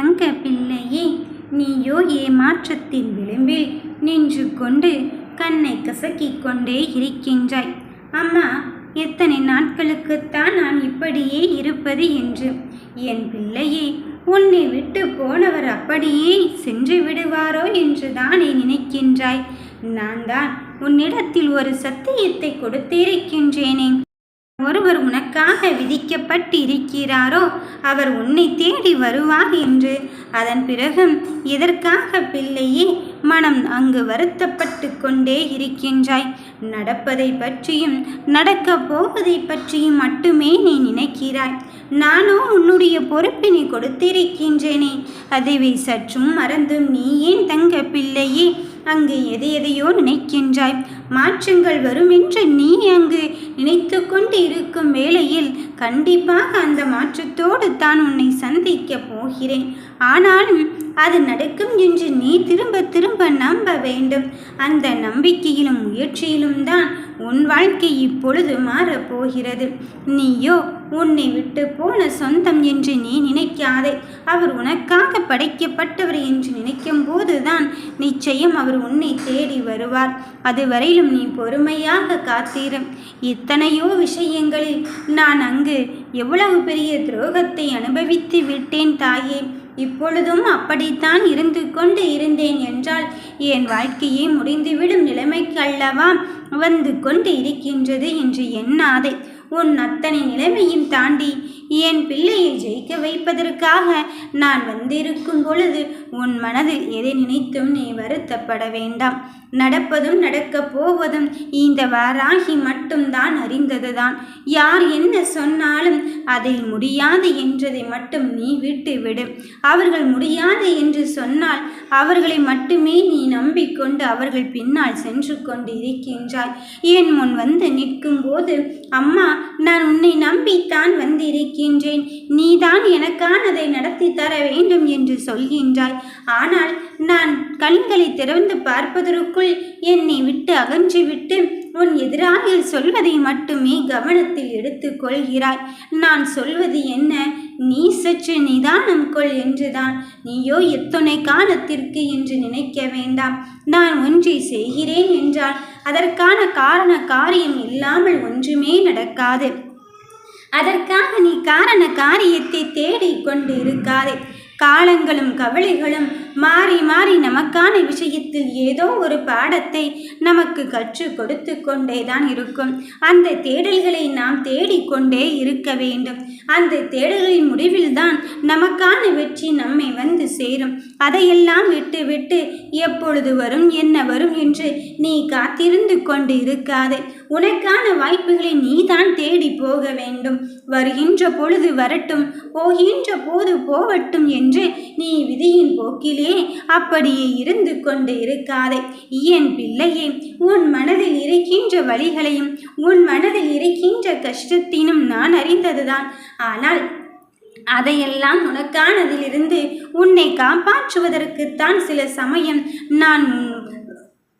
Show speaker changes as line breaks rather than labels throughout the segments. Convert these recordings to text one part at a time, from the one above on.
தங்க பிள்ளையே நீயோ ஏமாற்றத்தின் விளிம்பில் நின்று கொண்டு கண்ணை கசக்கிக் கொண்டே இருக்கின்றாய். அம்மா எத்தனை நாட்களுக்குத்தான் நான் இப்படியே இருப்பது என்று. என் பிள்ளையே உன்னை விட்டு போனவர் அப்படியே சென்று விடுவாரோ என்று தானே நினைக்கின்றாய். நான் தான் உன்னிடத்தில் ஒரு சத்தியத்தை கொடுத்திருக்கின்றேனே. ஒருவர் உனக்காக விதிக்கப்பட்டு இருக்கிறாரோ அவர் உன்னை தேடி வருவார் என்று. அதன் பிறகும் எதற்காக பிள்ளையே மனம் அங்கு வருத்தப்பட்டு கொண்டே இருக்கின்றாய். நடப்பதை பற்றியும் நடக்கப் போவதை பற்றியும் மட்டுமே நீ நினைக்கிறாய். நானோ உன்னுடைய பொறுப்பினை கொடுத்திருக்கின்றேனே. அதைவை சற்றும் மறந்தும் நீ ஏன் தங்க பிள்ளையே? அங்கு எதை எதையோ நினைக்கின்றாய். மாற்றங்கள் வரும் என்று நீ அங்கு நினைத்து கொண்டு இருக்கும் வேளையில் கண்டிப்பாக அந்த மாற்றத்தோடு தான் உன்னை சந்திக்கப் போகிறேன். ஆனாலும் அது நடக்கும் என்று நீ திரும்ப திரும்ப நம்ப வேண்டும். அந்த நம்பிக்கையிலும் முயற்சியிலும் தான் உன் வாழ்க்கை இப்பொழுது மாறப்போகிறது. நீயோ உன்னை விட்டு போன சொந்தம் என்று நீ நினைக்காதே. அவர் உனக்காக படைக்கப்பட்டவர் என்று நினைக்கும் போதுதான் நிச்சயம் அவர் உன்னை தேடி வருவார். அதுவரையிலும் நீ பொறுமையாக காத்தீரும் இத்தனையோ விஷயங்களில் நான் அங்கு எவ்வளவு பெரிய துரோகத்தை அனுபவித்து விட்டேன் தாயே. இப்பொழுதும் அப்படித்தான் இருந்து கொண்டு இருந்தேன் என்றால் என் வாழ்க்கையே முடிந்துவிடும் நிலைமைக்கு அல்லவா? வந்து கொண்டு இருக்கின்றது என்று எண்ணாதே. உன் அத்தனை நிலைமையும் தாண்டி என் பிள்ளையை ஜெயிக்க வைப்பதற்காக நான் வந்திருக்கும் பொழுது உன் மனதில் எதை நினைத்தும் நீ வருத்தப்பட வேண்டாம். நடப்பதும் நடக்கப் போவதும் இந்த வாராகி மட்டும்தான் அறிந்ததுதான். யார் என்ன சொன்னாலும் அதை முடியாது என்றதை மட்டும் நீ விட்டுவிடு. அவர்கள் முடியாது என்று சொன்னால் அவர்களை மட்டுமே நீ நம்பிக்கொண்டு அவர்கள் பின்னால் சென்று கொண்டு இருக்கின்றாய் என் முன் வந்து நிற்கும் போது அம்மா நான் உன்னை நம்பித்தான் இருக்கின்றேன் நீதான் எனக்கானதை நடத்தி தர வேண்டும் என்று சொல்கின்றாய் ஆனால் நான் கண்களை திறந்து பார்ப்பதற்குள் என்னை விட்டு அகன்றுவிட்டு உன் எதிராக சொல்வதை மட்டுமே கவனத்தில் எடுத்துக்கொள்கிறாய் நான் சொல்வது என்ன? நீ சற்று நிதானம் கொள் என்றுதான். நீயோ எத்தனை காலத்திற்கு என்று நினைக்க வேண்டாம். நான் ஒன்றை செய்கிறேன் என்றால் அதற்கான காரண காரியம் இல்லாமல் ஒன்றுமே நடக்காது. அதற்காக நீ காரண காரியத்தை தேடிக் கொண்டு இருக்காதே காலங்களும் கவலைகளும் மாறி மாறி நமக்கான விஷயத்தில் ஏதோ ஒரு பாடத்தை நமக்கு கற்றுக் கொடுத்து கொண்டே தான் இருக்கும். அந்த தேடல்களை நாம் தேடிக்கொண்டே இருக்க வேண்டும். அந்த தேடல்களின் முடிவில் தான் நமக்கான வெற்றி நம்மை வந்து சேரும். அதையெல்லாம் விட்டு விட்டு எப்பொழுது வரும் என்ன வரும் என்று நீ காத்திருந்து கொண்டு இருக்காதே. உனக்கான வாய்ப்புகளை நீதான் தேடி போக வேண்டும். வருகின்ற பொழுது வரட்டும் போகின்ற போது போகட்டும் என்று நீ விதியின் போக்கிலே அப்படியே இருந்து கொண்டு இருக்காதே. என் பிள்ளையே உன் மனதில் இருக்கின்ற வழிகளையும் உன் மனதில் இருக்கின்ற கஷ்டத்தினும் நான் அறிந்ததுதான். ஆனால் அதையெல்லாம் உனக்கானதிலிருந்து உன்னை காப்பாற்றுவதற்குத்தான் சில சமயம் நான்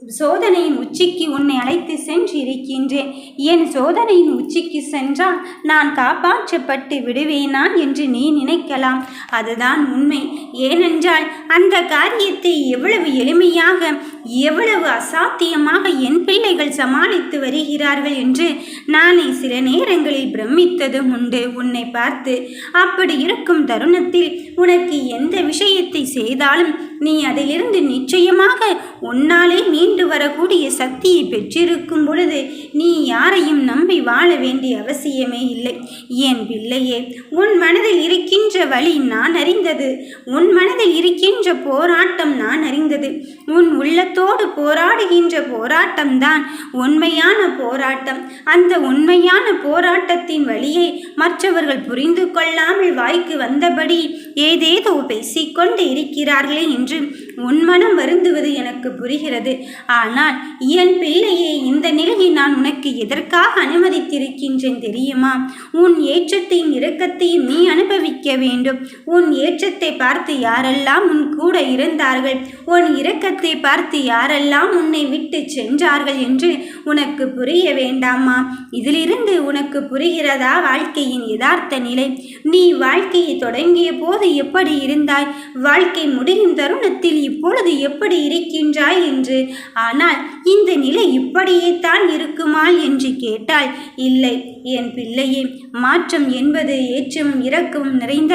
சோதனையின் உச்சிக்கு உன்னை அழைத்து சென்று இருக்கின்றேன் என் சோதனையின் உச்சிக்கு சென்றால் நான் காப்பாற்றப்பட்டு விடுவேனா என்று நீ நினைக்கலாம். அதுதான் உண்மை. ஏனென்றால் அந்த காரியத்தை எவ்வளவு எளிமையாக எவ்வளவு அசாத்தியமாக என் பிள்ளைகள் சமாளித்து வருகிறார்கள் என்று நானே சில நேரங்களில் பிரமித்ததும் உண்டு. உன்னை பார்த்து அப்படி இருக்கும் தருணத்தில் உனக்கு எந்த விஷயத்தை செய்தாலும் நீ அதிலிருந்து நிச்சயமாக உன்னாலே மீண்டு வரக்கூடிய சக்தியை பெற்றிருக்கும் பொழுது நீ யாரையும் நம்பி வாழ வேண்டிய அவசியமே இல்லை. ஏன் பிள்ளையே உன் மனதில் இருக்கின்ற வழி நான் அறிந்தது. உன் மனதில் இருக்கின்ற போராட்டம் நான் அறிந்தது. உன் உள்ளத்தோடு போராடுகின்ற போராட்டம்தான் உண்மையான போராட்டம். அந்த உண்மையான போராட்டத்தின் வழியை மற்றவர்கள் புரிந்து கொள்ளாமல் வாய்க்கு வந்தபடி ஏதேதோ பேசிக்கொண்டு இருக்கிறார்களே என்று உன் மனம் வருந்துவது எனக்கு புரிகிறது. ஆனால் என் பிள்ளையே இந்த நிலையை நான் உனக்கு எதற்காக அனுமதித்திருக்கின்றேன் தெரியுமா? உன் ஏற்றத்தையும் இரக்கத்தையும் நீ அனுபவிக்க வேண்டும். உன் ஏற்றத்தை பார்த்து யாரெல்லாம் உன் கூட இருந்தார்கள்? உன் இரக்கத்தை பார்த்து யாரெல்லாம் உன்னை விட்டு சென்றார்கள் என்று உனக்கு புரிய வேண்டாமா? இதிலிருந்து உனக்கு புரிகிறதா வாழ்க்கையின் யதார்த்த நிலை? நீ வாழ்க்கையை தொடங்கிய போது எப்படி இருந்தாய்? வாழ்க்கை முடியும் தருணத்தில் இப்பொழுது எப்படி இருக்கின்றாய் என்று. ஆனால் இந்த நிலை இப்படியே தான் இருக்குமா என்று கேட்டால் இல்லை என் பிள்ளையே மாற்றம் என்பது ஏற்றமும் இறக்கமும் நிறைந்த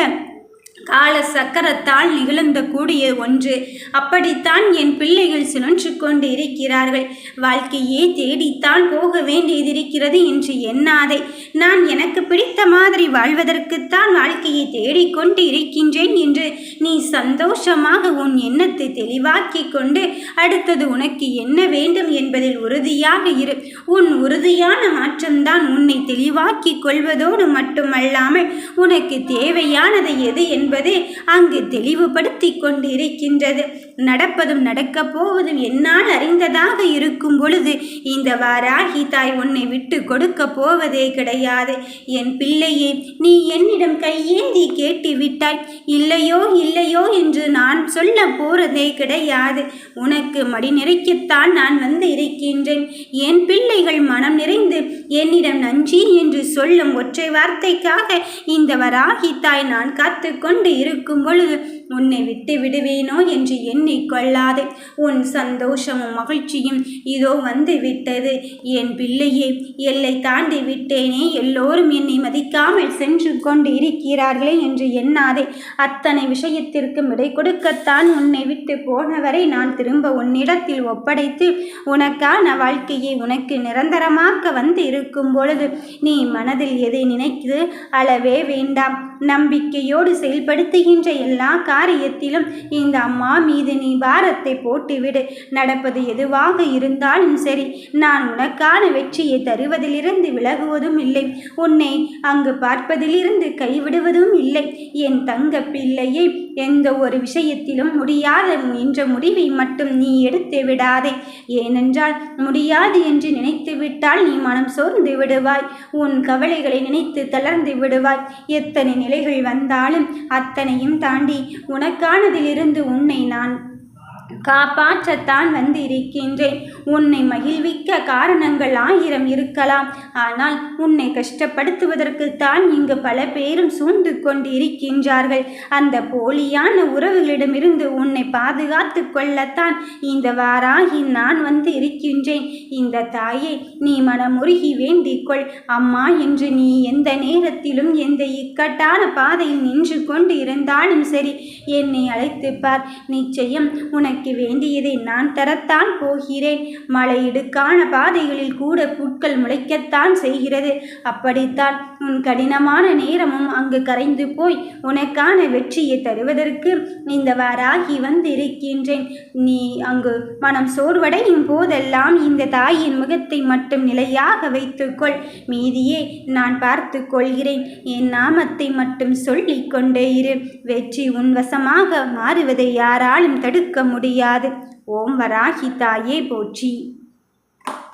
கால சக்கரத்தால் நிகழ்ந்த கூடிய ஒன்று. அப்படித்தான் என் பிள்ளைகள் சுழன்று கொண்டு இருக்கிறார்கள் வாழ்க்கையே தேடித்தான் போக வேண்டியதிருக்கிறது என்று எண்ணாதே. நான் எனக்கு பிடித்த மாதிரி வாழ்வதற்குத்தான் வாழ்க்கையை தேடிக்கொண்டு இருக்கின்றேன் என்று நீ சந்தோஷமாக உன் எண்ணத்தை தெளிவாக்கி கொண்டு அடுத்தது உனக்கு என்ன வேண்டும் என்பதில் உறுதியாக இரு. உன் உறுதியான மாற்றம்தான் உன்னை தெளிவாக்கி கொள்வதோடு மட்டுமல்லாமல் உனக்கு தேவையானது எது என்பது என்பது அங்கு தெளிவுபடுத்தி கொண்டு இருக்கின்றது நடப்பதும் நடக்கப் போவதும் என்னால் அறிந்ததாக இருக்கும் பொழுது இந்த வாராகி தாய் உன்னை விட்டு கொடுக்க போவதே கிடையாது. என் பிள்ளையே நீ என்னிடம் கையேந்தி கேட்டு விட்டாய் இல்லையோ இல்லையோ என்று நான் சொல்ல போறதே கிடையாது. உனக்கு மடி நிறைக்கத்தான் நான் வந்து இருக்கின்றேன். என் பிள்ளைகள் மனம் நிறைந்து என்னிடம் நன்றி என்று சொல்லும் ஒற்றை வார்த்தைக்காக இந்த வராகி தாய் நான் காத்து கொண்டு இருக்கும் பொழுது உன்னை விட்டு விடுவேனோ என்று எண்ணிக்கொள்ளாதே உன் சந்தோஷமும் மகிழ்ச்சியும் இதோ வந்து விட்டது. என் பிள்ளையே எல்லை தாண்டி விட்டேனே. எல்லோரும் என்னை மதிக்காமல் சென்று கொண்டு இருக்கிறார்களே என்று எண்ணாதே. அத்தனை விஷயத்திற்கும் விடை கொடுக்கத்தான் உன்னை விட்டு போனவரை நான் திரும்ப உன்னிடத்தில் ஒப்படைத்து உனக்கான வாழ்க்கையை உனக்கு நிரந்தரமாக்க வந்து இருக்கும் பொழுது நீ மனதில் எதை நினைத்து அளவே வேண்டாம். நம்பிக்கையோடு செயல்படுத்துகின்ற எல்லா காரியத்திலும் இந்த அம்மா மீது நீ பாரத்தை போட்டுவிடு. நடப்பது எதுவாக இருந்தாலும் சரி நான் உனக்கான வெற்றியை தருவதிலிருந்து விலகுவதும் இல்லை. உன்னை அங்கு பார்ப்பதிலிருந்து கைவிடுவதும் இல்லை. என் தங்க பிள்ளையை எந்த ஒரு விஷயத்திலும் முடியாத என்ற முடிவை மட்டும் நீ எடுத்து விடாதே. ஏனென்றால் முடியாது என்று நினைத்து விட்டால் நீ மனம் சோர்ந்து விடுவாய். உன் கவலைகளை நினைத்து தளர்ந்து விடுவாய். எத்தனை நிலைகள் வந்தாலும் அத்தனையும் தாண்டி உனக்கானதிலிருந்து உன்னை நான் காப்பாற்றத்தான் வந்து இருக்கின்றேன் உன்னை மகிழ்விக்க காரணங்கள் ஆயிரம் இருக்கலாம். ஆனால் உன்னை கஷ்டப்படுத்துவதற்குத்தான் இங்கு பல பேரும் சூழ்ந்து கொண்டு இருக்கின்றார்கள் அந்த போலியான உறவுகளிடமிருந்து உன்னை பாதுகாத்து கொள்ளத்தான் இந்த வாராகி நான் வந்து இருக்கின்றேன் இந்த தாயை நீ மனமுருகி வேண்டிக்கொள். அம்மா என்று நீ எந்த நேரத்திலும் எந்த இக்கட்டான பாதையில் நின்று கொண்டு இருந்தாலும் சரி என்னை அழைத்துப்பார் நிச்சயம் உனக்கு வேண்டியதை நான் தரத்தான் போகிறேன். மலையிடுக்கான பாதைகளில் கூட புட்கள் முளைக்கத்தான் செய்கிறது. அப்படித்தான் உன் கடினமான நேரமும் அங்கு கரைந்து போய் உனக்கான வெற்றியை தருவதற்கு இந்த வாராகி வந்திருக்கின்றேன். நீ அங்கு மனம் சோர்வடையும் போதெல்லாம் இந்த தாயின் முகத்தை மட்டும் நிலையாக வைத்துக்கொள். மீதியே நான் பார்த்து கொள்கிறேன். என் நாமத்தை மட்டும் சொல்லிக் கொண்டே இரு. வெற்றி உன் வசமாக மாறுவதை யாராலும் தடுக்க முடியாது. ஓம் வராகி தாயே போற்றி.